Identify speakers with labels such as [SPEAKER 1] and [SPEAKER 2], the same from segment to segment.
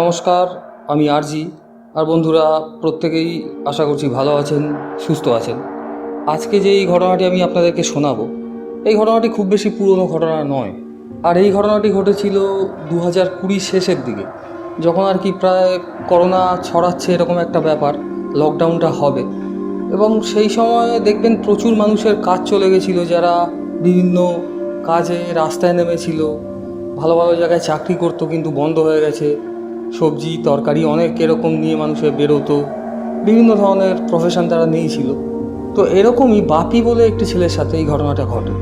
[SPEAKER 1] নমস্কার, আমি আরজি। আর বন্ধুরা, প্রত্যেকেই আশা করছি ভালো আছেন, সুস্থ আছেন। আজকে যে এই ঘটনাটি আমি আপনাদেরকে শোনাবো, এই ঘটনাটি খুব বেশি পুরনো ঘটনা নয়। আর এই ঘটনাটি ঘটেছিল দু হাজার কুড়ির শেষের দিকে, যখন আর কি প্রায় করোনা ছড়াচ্ছে এরকম একটা ব্যাপার লকডাউনটা হবে। এবং সেই সময় দেখবেন প্রচুর মানুষের কাজ চলে গেছিল, যারা বিভিন্ন কাজে রাস্তায় নেমেছিল ভালো ভালো জায়গায় চাকরি করতো, কিন্তু বন্ধ হয়ে গেছে। সবজি, তরকারি অনেক এরকম নিয়ে মানুষে বেরোতো। বিভিন্ন ধরনের প্রফেশন তারা নিয়েছিল। তো এরকমই বাপি বলে একটি ছেলের সাথে এই ঘটনাটা ঘটে।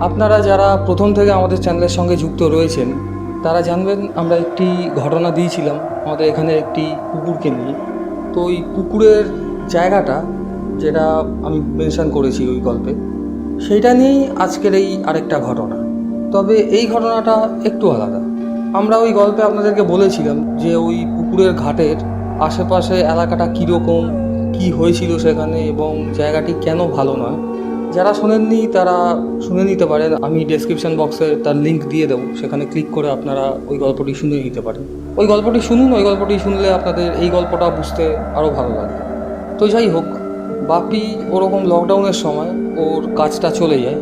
[SPEAKER 1] আপনারা যারা প্রথম থেকে আমাদের চ্যানেলের সঙ্গে যুক্ত রয়েছেন, তারা জানবেন আমরা একটি ঘটনা দিয়েছিলাম আমাদের এখানে একটি কুকুরকে নিয়ে। তো ওই কুকুরের জায়গাটা যেটা আমি মেনশন করেছি ওই গল্পে, সেইটা নিয়েই আজকের এই আরেকটা ঘটনা। তবে এই ঘটনাটা একটু আলাদা। আমরা ওই গল্পে আপনাদেরকে বলেছিলাম যে ওই পুকুরের ঘাটের আশেপাশে এলাকাটা কীরকম, কি হয়েছিল সেখানে এবং জায়গাটি কেন ভালো নয়। যারা শোনেননি তারা শুনে নিতে পারেন, আমি ডেসক্রিপশন বক্সে তার লিঙ্ক দিয়ে দেবো, সেখানে ক্লিক করে আপনারা ওই গল্পটি শুনে নিতে পারেন। ওই গল্পটি শুনুন, ওই গল্পটি শুনলে আপনাদের এই গল্পটা বুঝতে আরও ভালো লাগবে। তো যাই হোক, বাপি ওরকম লকডাউনের সময় ওর কাজটা চলে যায়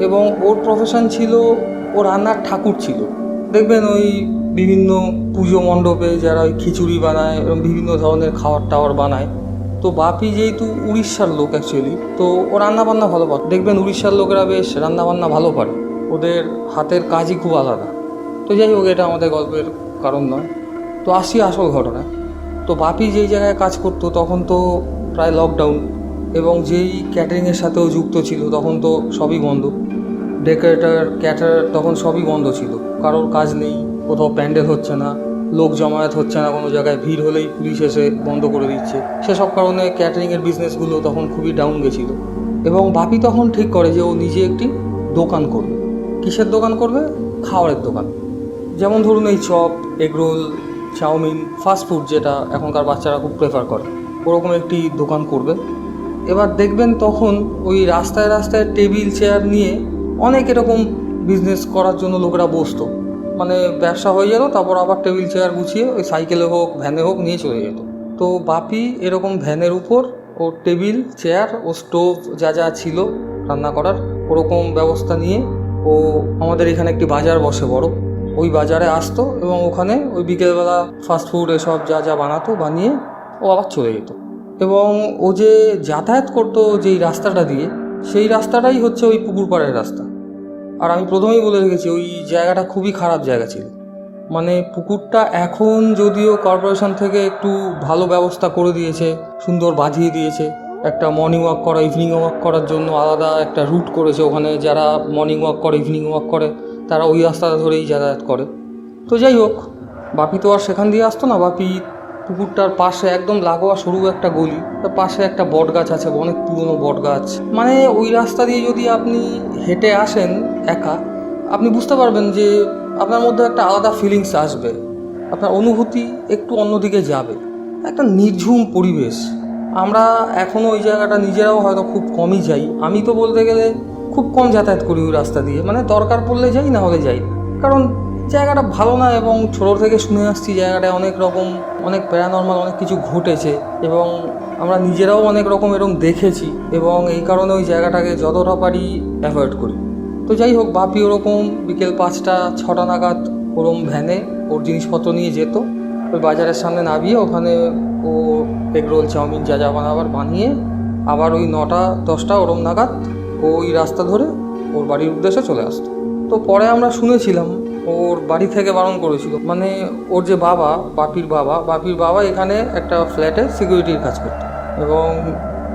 [SPEAKER 1] এবং ওর প্রফেশন ছিল, ও রান্নার ঠাকুর ছিল। দেখবেন ওই বিভিন্ন পুজো মণ্ডপে যারা ওই খিচুড়ি বানায় এবং বিভিন্ন ধরনের খাবার টাওয়ার বানায়। তো বাপি যেহেতু উড়িষ্যার লোক অ্যাকচুয়ালি তো ও রান্নাবান্না ভালো পারে। দেখবেন উড়িষ্যার লোকেরা বেশ রান্নাবান্না ভালো পারে। ওদের হাতের কাজই খুব আলাদা। তো যাই হোক, এটা আমাদের গল্পের কারণ নয়। তো আসি আসল ঘটনা তো বাপি যেই জায়গায় কাজ করতো, তখন তো প্রায় লকডাউন এবং যেই ক্যাটারিংয়ের সাথেও যুক্ত ছিল, তখন তো সবই বন্ধ। ডেকোরেটর ক্যাটার তখন সবই বন্ধ ছিল। কারোর কাজ নেই, কোথাও প্যান্ডেল হচ্ছে না, লোক জমায়েত হচ্ছে না, কোনো জায়গায় ভিড় হলেই পুলিশ এসে বন্ধ করে দিচ্ছে। সেসব কারণে ক্যাটারিংয়ের বিজনেসগুলো তখন খুবই ডাউন গেছিল। এবং বাপি তখন ঠিক করে যে ও নিজে একটি দোকান করবে। কিসের দোকান করবে? খাওয়ারের দোকান। যেমন ধরুন এই চপ এগরোল চাউমিন ফাস্টফুড যেটা এখনকার বাচ্চারা খুব প্রেফার করে, ওরকম একটি দোকান করবে। এবার দেখবেন তখন ওই রাস্তায় রাস্তায় টেবিল চেয়ার নিয়ে অনেক এরকম বিজনেস করার জন্য লোকেরা বসতো। মানে ব্যবসা হয়ে যেত, তারপর আবার টেবিল চেয়ার গুছিয়ে ওই সাইকেলে হোক ভ্যানে হোক নিয়ে চলে যেত। তো বাপি এরকম ভ্যানের উপর ও টেবিল চেয়ার ও স্টোভ যা যা ছিল রান্না করার, ওরকম ব্যবস্থা নিয়ে ও আমাদের এখানে একটি বাজার বসে বড়। ওই বাজারে আসতো এবং ওখানে ওই বিকেলবেলা ফাস্টফুড এসব যা যা বানাতো, বানিয়ে ও আবার চলে যেত। এবং ও যে যাতায়াত করতো, যেই রাস্তাটা দিয়ে সেই রাস্তাটাই হচ্ছে ওই পুকুর পাড়ের রাস্তা। আর আমি প্রথমেই বলে রেখেছি, ওই জায়গাটা খুবই খারাপ জায়গা ছিল। মানে পুকুরটা এখন যদিও কর্পোরেশন থেকে একটু ভালো ব্যবস্থা করে দিয়েছে, সুন্দর বাঁধিয়ে দিয়েছে, একটা মর্নিং ওয়াক করা ইভিনিং ওয়াক করার জন্য আলাদা একটা রুট করেছে ওখানে। যারা মর্নিং ওয়াক করে ইভিনিং ওয়াক করে, তারা ওই রাস্তাটা ধরেই যাতায়াত করে। তো যাই হোক, বাপি তো আর সেখান দিয়ে আসতো না, বাপি পুকুরটার পাশে একদম লাগোয়া সরু একটা গলি। তার পাশে একটা বট গাছ আছে, অনেক পুরনো বট গাছ মানে ওই রাস্তা দিয়ে যদি আপনি হেঁটে আসেন একা, আপনি বুঝতে পারবেন যে আপনার মধ্যে একটা আলাদা ফিলিংস আসবে। আপনার অনুভূতি একটু অন্যদিকে যাবে। একটা নির্ঝুম পরিবেশ। আমরা এখনও ওই জায়গাটা নিজেরাও হয়তো খুব কমই যাই। আমি তো বলতে গেলে খুব কম যাতায়াত করি ওই রাস্তা দিয়ে। মানে দরকার পড়লে যাই, না হলে যাই। কারণ জায়গাটা ভালো না এবং ছোটো থেকে শুনে আসছি জায়গাটায় অনেক রকম, অনেক প্যারানর্মাল অনেক কিছু ঘটেছে এবং আমরা নিজেরাও অনেক রকম এরকম দেখেছি এবং এই কারণে ওই জায়গাটাকে যতটা পারি অ্যাভয়েড করি। তো যাই হোক, বাপি ওরকম বিকেল পাঁচটা, ছটা নাগাদ ওরম ভ্যানে ওর জিনিসপত্র নিয়ে যেত। ওই বাজারের সামনে নামিয়ে ওখানে ও এগরোল, চাউমিন যা যা বানাবার বানিয়ে আবার ওই নটা, দশটা ওরম নাগাদ ওই রাস্তা ধরে ওর বাড়ির উদ্দেশ্যে চলে আসতো। তো পরে আমরা শুনেছিলাম ওর বাড়ি থেকে বারণ করেছিল। মানে ওর যে বাবা, বাপির বাবা বাপির বাবা এখানে একটা ফ্ল্যাটে সিকিউরিটির কাজ করতো। এবং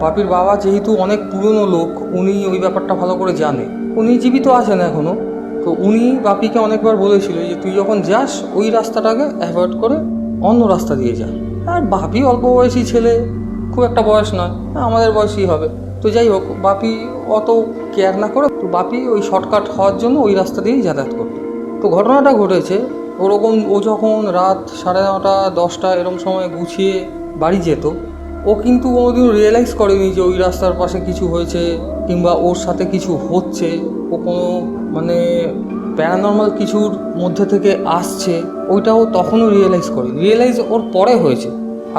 [SPEAKER 1] বাপির বাবা যেহেতু অনেক পুরনো লোক, উনি ওই ব্যাপারটা ভালো করে জানে। উনি জীবিত আছেন এখনও তো উনি বাপিকে অনেকবার বলেছিল যে, তুই যখন যাস, ওই রাস্তাটাকে অ্যাভয়েড করে অন্য রাস্তা দিয়ে যা। আর বাপি অল্প বয়সী ছেলে, খুব একটা বয়স নয়, আমাদের বয়সই হবে। তো যাই হোক, বাপি অত কেয়ার না করে বাপি ওই শর্টকাট হওয়ার জন্য ওই রাস্তা দিয়েই যাতায়াত করতো। তো ঘটনাটা ঘটেছে। ওরকম ও যখন রাত সাড়ে নটা, দশটা এরম সময় গুছিয়ে বাড়ি যেত, ও কিন্তু কোনোদিন রিয়েলাইজ করেনি যে ওই রাস্তার পাশে কিছু হয়েছে কিংবা ওর সাথে কিছু হচ্ছে। ও কোনো মানে প্যারানর্মাল কিছুর মধ্যে থেকে আসছে ওইটাও তখনও রিয়েলাইজ করে রিয়েলাইজ ওর পরে হয়েছে।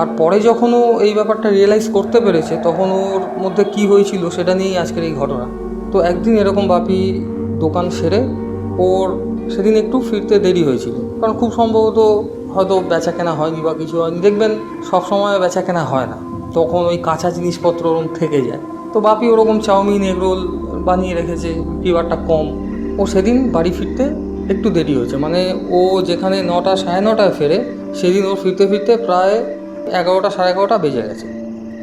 [SPEAKER 1] আর পরে যখন ও এই ব্যাপারটা রিয়েলাইজ করতে পেরেছে, তখন ওর মধ্যে কি হয়েছিল সেটা নিয়েই আজকের এই ঘটনা। তো একদিন এরকম বাপি দোকান সেরে ওর সেদিন একটু ফিরতে দেরি হয়েছিল। কারণ খুব সম্ভবত হয়তো বেচা কেনা হয়নি বা কিছু হয়নি। দেখবেন সব সময় বেচা কেনা হয় না। তখন ওই কাঁচা জিনিসপত্র ওরকম থেকে যায়। তো বাপি ওরকম চাউমিন এগরোল বানিয়ে রেখেছে বিবারটা কম। ও সেদিন বাড়ি ফিরতে একটু দেরি হয়েছে। মানে ও যেখানে নটা সাড়ে নটায় ফেরে, সেদিন ও ফিরতে ফিরতে প্রায় এগারোটা সাড়ে এগারোটা বেজে গেছে।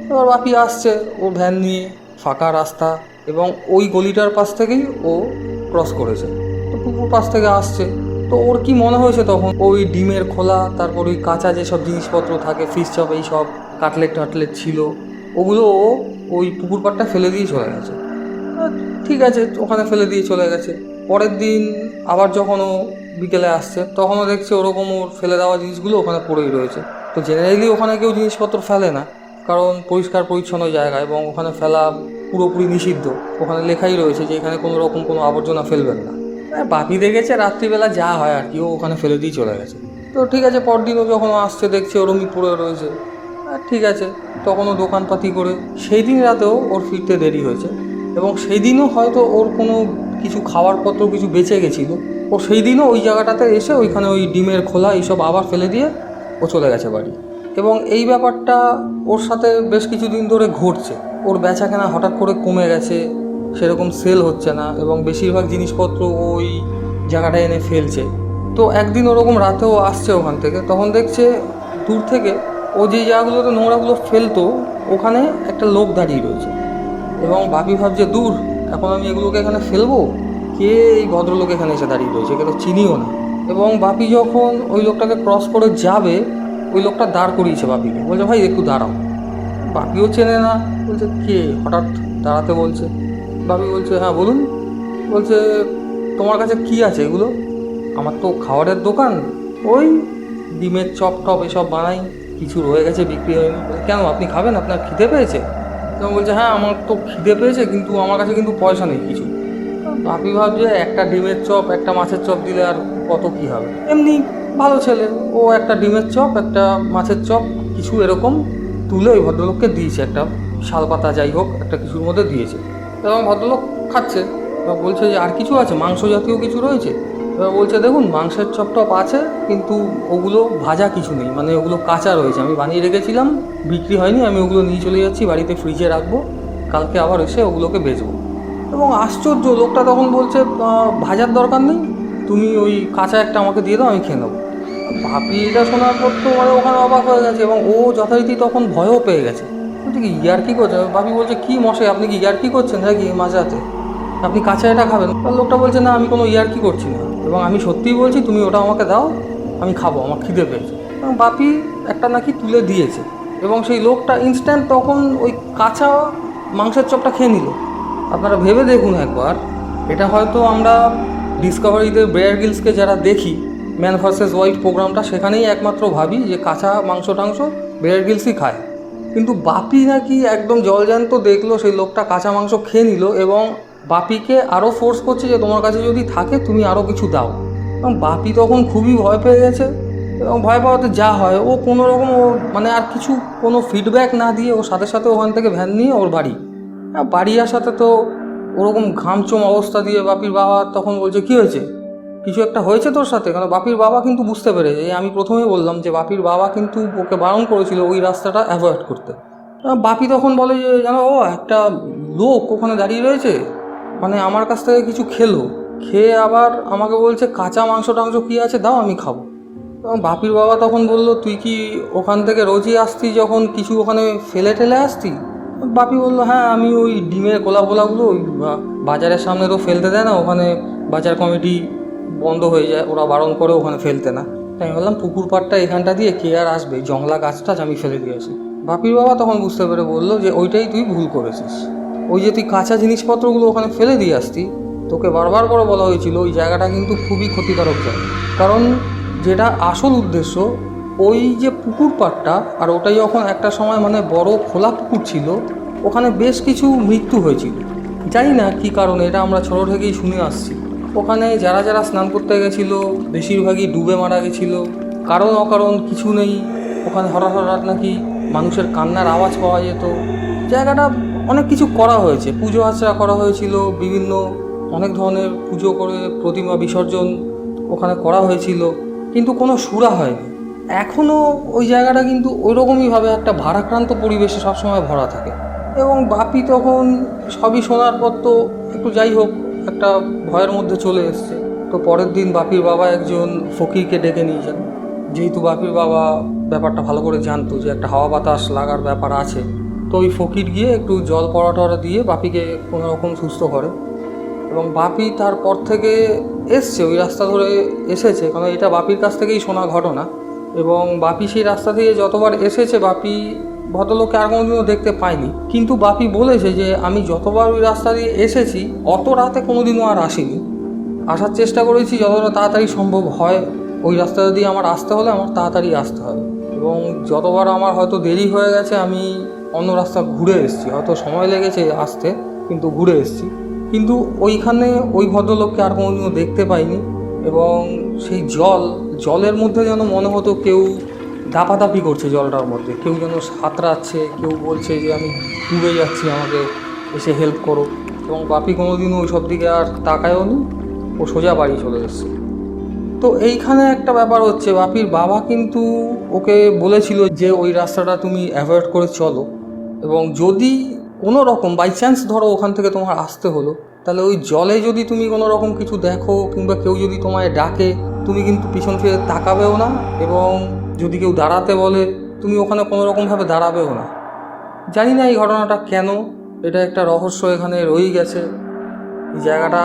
[SPEAKER 1] এবার বাপি আসছে ও ভ্যান নিয়ে, ফাঁকা রাস্তা, এবং ওই গলিটার পাশ থেকেই ও ক্রস করেছে। তো পুকুর পাশ থেকে আসছে। তো ওর কি মনে হয়েছে তখন? ওই ডিমের খোলা, তারপর ওই কাঁচা যেসব জিনিসপত্র থাকে ফিশ চপ এই সব কাটলেট টাটলেট ছিল, ওগুলো ওই পুকুর পাড়টা ফেলে দিয়ে চলে গেছে। ঠিক আছে, ওখানে ফেলে দিয়ে চলে গেছে। পরের দিন আবার যখন ও বিকেলে আসছে, তখনও দেখছে ওরকম ওর ফেলে দেওয়া জিনিসগুলো ওখানে পড়েই রয়েছে। তো জেনারেলি ওখানে কেউ জিনিসপত্র ফেলে না, কারণ পরিষ্কার পরিচ্ছন্ন জায়গা এবং ওখানে ফেলা পুরোপুরি নিষিদ্ধ। ওখানে লেখাই রয়েছে যে এখানে কোনো রকম কোনো আবর্জনা ফেলবেন না। বাপি দেখেছে, রাত্রিবেলা যা হয় আর কি, ও ওখানে ফেলে দিয়ে চলে গেছে। তো ঠিক আছে পরদিনও যখন আসছে, দেখছে ওরমই পড়ে রয়েছে। আর ঠিক আছে, তখনও দোকানপাতি করে সেই দিন রাতেও ওর ফিরতে দেরি হয়েছে। এবং সেই দিনও হয়তো ওর কোনো কিছু খাবার পত্র কিছু বেঁচে গেছিল। ও সেই দিনও ওই জায়গাটাতে এসে ওইখানে ওই ডিমের খোলা এইসব আবার ফেলে দিয়ে ও চলে গেছে বাড়ি। এবং এই ব্যাপারটা ওর সাথে বেশ কিছুদিন ধরে ঘটছে। ওর বেচা কেনা হঠাৎ করে কমে গেছে সেরকম সেল হচ্ছে না এবং বেশিরভাগ জিনিসপত্র ওই জায়গাটায় এনে ফেলছে। তো একদিন ওরকম রাতেও আসছে ওখান থেকে, তখন দেখছে দূর থেকে ও যে জায়গাগুলোতে নোংরাগুলো ফেলতো, ওখানে একটা লোক দাঁড়িয়ে রয়েছে। এবং বাপি ভাবছে, দূর, এখন আমি এগুলোকে এখানে ফেলব? কে এই ভদ্রলোক এখানে এসে দাঁড়িয়ে রয়েছে? তো চিনিও না। এবং বাপি যখন ওই লোকটাকে ক্রস করে যাবে, ওই লোকটা দাঁড় করিয়েছে বাপিকে। বলছে, ভাই, একটু দাঁড়াও। বাপিও চেনে না, বলছে, কে? হঠাৎ দাঁড়াতে বলছে। বাপি বলছে হ্যাঁ বলুন। বলছে তোমার কাছে কি আছে এগুলো? আমার তো খাবারের দোকান। ওই ডিমের চপ টপ এসব বানাই কিছু রয়ে গেছে বিক্রি হয়নি। বলে, কেন? আপনি খাবেন? আপনার খিদে পেয়েছে? তখন বলছে হ্যাঁ আমার তো খিদে পেয়েছে কিন্তু আমার কাছে কিন্তু পয়সা নেই কিছু। বাপি ভাবছে একটা ডিমের চপ একটা মাছের চপ দিলে আর কত কি হবে? এমনি ভালো ছেলে ও একটা ডিমের চপ একটা মাছের চপ কিছু এরকম তুলে ওই ভদ্রলোককে দিয়েছে একটা শাল পাতা যাই হোক একটা কিছুর মধ্যে দিয়েছে। এবং ভদ্রলোক খাচ্ছে। এবার বলছে যে, আর কিছু আছে? মাংস জাতীয় কিছু রয়েছে? এবার বলছে, দেখুন, মাংসের চপ টপ আছে, কিন্তু ওগুলো ভাজা কিছু নেই। মানে ওগুলো কাঁচা রয়েছে। আমি বানিয়ে রেখেছিলাম, বিক্রি হয়নি। আমি ওগুলো নিয়ে চলে যাচ্ছি, বাড়িতে ফ্রিজে রাখব। কালকে আবার এসে ওগুলোকে বেচবো। এবং আশ্চর্য, লোকটা তখন বলছে ভাজার দরকার নেই। তুমি ওই কাঁচা একটা আমাকে দিয়ে দাও, আমি খেয়ে নেব। ভাবি, এটা শোনার পর তো মানে ওখানে অবাক হয়ে গেছে। এবং ও যথারীতি তখন ভয়ও পেয়ে গেছে। বলছে কি, ইয়ার কি করছে ভাবি বলছে, কি মশাই, আপনি কি ইয়ার কি করছেন নাকি মাঝরাতে আপনি কাঁচা এটা খাবেন? লোকটা বলছে, না, আমি কোনো ইয়ার কি করছি না। এবং আমি সত্যিই বলছি, তুমি ওটা আমাকে দাও, আমি খাব, আমার খিদে পেয়েছে। এবং বাপি একটা নাকি তুলে দিয়েছে। এবং সেই লোকটা ইনস্ট্যান্ট তখন ওই কাঁচা মাংসের চপটা খেয়ে নিল। আপনারা ভেবে দেখুন একবার, এটা হয়তো আমরা ডিসকভারিতে বেয়ার গিলসকে যারা দেখি ম্যান ভার্সেস ওয়াইল্ড প্রোগ্রামটা সেখানেই একমাত্র ভাবি যে কাঁচা মাংস টাংস বেয়ার গিলসই খায়। কিন্তু বাপি নাকি একদম জলজান্ত দেখল, সেই লোকটা কাঁচা মাংস খেয়ে নিল এবং বাপিকে আরও ফোর্স করছে যে তোমার কাছে যদি থাকে তুমি আরও কিছু দাও। এবং বাপি তখন খুবই ভয় পেয়ে গেছে এবং ভয় পাওয়াতে যা হয়, ও কোনো রকম ও মানে আর কিছু কোনো ফিডব্যাক না দিয়ে ওর সাথে সাথে ওখান থেকে ভ্যান নিয়ে ওর বাড়ি। আর বাড়ি আসাতে তো ওরকম ঘামচম অবস্থা দিয়ে বাপির বাবা তখন বলছে, কী হয়েছে? কিছু একটা হয়েছে তোর সাথে? কারণ বাপির বাবা কিন্তু বুঝতে পেরেছে আমি প্রথমেই বললাম যে বাপির বাবা কিন্তু ওকে বারণ করেছিল ওই রাস্তাটা অ্যাভয়েড করতে। বাপি তখন বলে যে, জানো, ও একটা লোক ওখানে দাঁড়িয়ে রয়েছে। মানে আমার কাছ থেকে কিছু খেলো। খেয়ে আবার আমাকে বলছে, কাঁচা মাংস টাংস কী আছে? দাও, আমি খাব। বাপির বাবা তখন বলল, তুই কি ওখান থেকে রোজই আসতি যখন কিছু ওখানে ফেলে টেলে আসতি? বাপি বলল হ্যাঁ আমি ওই ডিমের গোলা ফোলাগুলো ওই বাজারের সামনে তো ফেলতে দেয় না। ওখানে বাজার কমিটি বন্ধ হয়ে যায়, ওরা বারণ করে ওখানে ফেলতে না। তাই আমি বললাম, পুকুর পাড়টা এখানটা দিয়ে কে আর আসবে? জংলা গাছটা আমি ফেলে দিয়েছি। বাপির বাবা তখন বুঝতে পেরে বলল যে, ওইটাই তুই ভুল করেছিস। ওই যে তুই কাঁচা জিনিসপত্রগুলো ওখানে ফেলে দিয়ে আসতি, তোকে বারবার করে বলা হয়েছিল, ওই জায়গাটা কিন্তু খুবই ক্ষতিকারক জায়গা। কারণ যেটা আসল উদ্দেশ্য, ওই যে পুকুর পাড়টা, আর ওটা যখন একটা সময় মানে বড় খোলা পুকুর ছিল, ওখানে বেশ কিছু মৃত্যু হয়েছিল। জানি না কী কারণে, এটা আমরা ছোটো থেকেই শুনে আসছি। ওখানে যারা যারা স্নান করতে গেছিল, বেশিরভাগই ডুবে মারা গেছিল। কারণ অকারণ কিছু নেই। ওখানে হঠাৎ হঠাৎ নাকি মানুষের কান্নার আওয়াজ পাওয়া যেত। জায়গাটা অনেক কিছু করা হয়েছে। পুজো আচরা করা হয়েছিল, বিভিন্ন অনেক ধরনের পুজো করে প্রতিমা বিসর্জন ওখানে করা হয়েছিল। কিন্তু কোনো সুরা হয়নি। এখনও ওই জায়গাটা কিন্তু ওইরকমইভাবে একটা ভারাক্রান্ত পরিবেশে সবসময় ভরা থাকে। এবং বাপি তখন সবই শোনার পর তো একটু যাই হোক একটা ভয়ের মধ্যে চলে এসছে। তো পরের দিন বাপির বাবা একজন ফকিরকে ডেকে নিয়ে যান। যেহেতু বাপির বাবা ব্যাপারটা ভালো করে জানতো যে একটা হাওয়া বাতাস লাগার ব্যাপার আছে, তো ওই ফকির গিয়ে একটু জল পড়া টড়া দিয়ে বাপিকে কোনো রকম সুস্থ করে। এবং বাপি তারপর থেকে এসছে, ওই রাস্তা ধরে এসেছে, কারণ এটা বাপির কাছ থেকেই শোনা ঘটনা। এবং বাপি সেই রাস্তা দিয়ে যতবার এসেছে, বাপি ভদ্রলোককে আর কোনোদিনও দেখতে পাইনি। কিন্তু বাপি বলেছে যে, আমি যতবার ওই রাস্তা দিয়ে এসেছি, অত রাতে কোনোদিনও আর আসিনি। আসার চেষ্টা করেছি যতটা তাড়াতাড়ি সম্ভব হয়। ওই রাস্তা দিয়ে আমার আসতে হলে আমার তাড়াতাড়ি আসতে হবে। এবং যতবার আমার হয়তো দেরি হয়ে গেছে, আমি অন্য রাস্তা ঘুরে এসেছি। হয়তো সময় লেগেছে আসতে, কিন্তু ঘুরে এসেছি। কিন্তু ওইখানে ওই ভদ্রলোককে আর কোনোদিনও দেখতে পাইনি। এবং সেই জল, জলের মধ্যে যেন মনে হতো কেউ দাপাদাপি করছে জলটার মধ্যে। কেউ যেন সাঁতরাচ্ছে, কেউ বলছে যে আমি ডুবে যাচ্ছি, আমাকে এসে হেল্প করো। এবং বাপি কোনোদিনও ওই সব দিকে আর তাকায়ও নি, ও সোজা বাড়ি চলে এসছে। তো এইখানে একটা ব্যাপার হচ্ছে, বাপির বাবা কিন্তু ওকে বলেছিল যে ওই রাস্তাটা তুমি অ্যাভয়েড করে চলো। এবং যদি কোনো রকম বাই চান্স ধরো ওখান থেকে তোমার আসতে হলো, তাহলে ওই জলে যদি তুমি কোনো রকম কিছু দেখো, কিংবা কেউ যদি তোমায় ডাকে, তুমি কিন্তু পিছন ফিরে তাকাবেও না এবং যদি কেউ দাঁড়াতে বলে, তুমি ওখানে কোনো রকমভাবে দাঁড়াবেও না। জানি না এই ঘটনাটা কেন, এটা একটা রহস্য এখানে রয়েই গেছে। জায়গাটা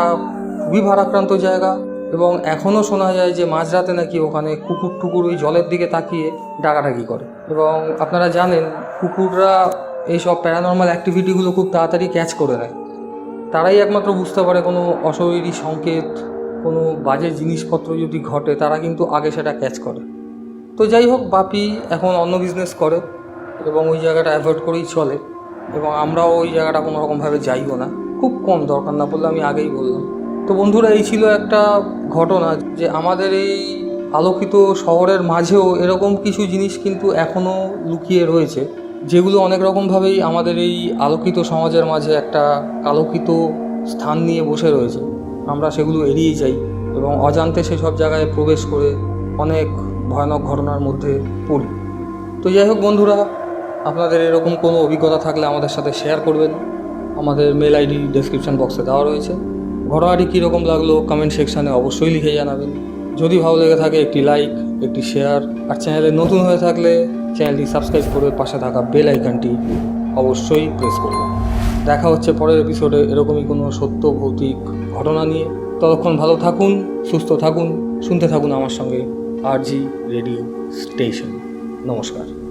[SPEAKER 1] খুবই ভারাক্রান্ত জায়গা এবং এখনও শোনা যায় যে মাঝরাতে নাকি ওখানে কুকুর টুকুর ওই জলের দিকে তাকিয়ে ডাকাডাকি করে। এবং আপনারা জানেন, কুকুররা এইসব প্যারানর্মাল অ্যাক্টিভিটিগুলো খুব তাড়াতাড়ি ক্যাচ করে নেয়। তারাই একমাত্র বুঝতে পারে কোনো অশরীরী সংকেত, কোনো বাজে জিনিসপত্র যদি ঘটে, তারা কিন্তু আগে সেটা ক্যাচ করে। তো যাই হোক, বাপি এখন অন্য বিজনেস করে এবং ওই জায়গাটা অ্যাভয়েড করেই চলে এবং আমরাও ওই জায়গাটা কোনো রকমভাবে যাইও না। খুব কম দরকার না বললে আমি আগেই বললাম। তো বন্ধুরা, এই ছিল একটা ঘটনা যে আমাদের এই আলোকিত শহরের মাঝেও এরকম কিছু জিনিস কিন্তু এখনও লুকিয়ে রয়েছে, যেগুলো অনেক রকমভাবেই আমাদের এই আলোকিত সমাজের মাঝে একটা আলোকিত স্থান নিয়ে বসে রয়েছে। আমরা সেগুলো এড়িয়ে যাই এবং অজান্তে সেসব জায়গায় প্রবেশ করে অনেক ভয়ানক ঘটনার মধ্যে পড়ি। তো যাই হোক বন্ধুরা, আপনাদের এরকম কোনো অভিজ্ঞতা থাকলে আমাদের সাথে শেয়ার করবেন। আমাদের মেল আইডি ডেসক্রিপশন বক্সে দেওয়া রয়েছে। ঘটনাটি কীরকম লাগল কমেন্ট সেকশানে অবশ্যই লিখে জানাবেন। যদি ভালো লেগে থাকে একটি লাইক একটি শেয়ার আর চ্যানেলে নতুন হয়ে থাকলে চ্যানেলটি সাবস্ক্রাইব করে পাশে থাকা বেল আইকনটি অবশ্যই প্রেস করবেন। দেখা হচ্ছে পরের এপিসোডে এরকমই কোনো সত্য, ভৌতিক ঘটনা নিয়ে। ততক্ষণ ভালো থাকুন, সুস্থ থাকুন, শুনতে থাকুন আমার সঙ্গে। RJ radio station. নমস্কার।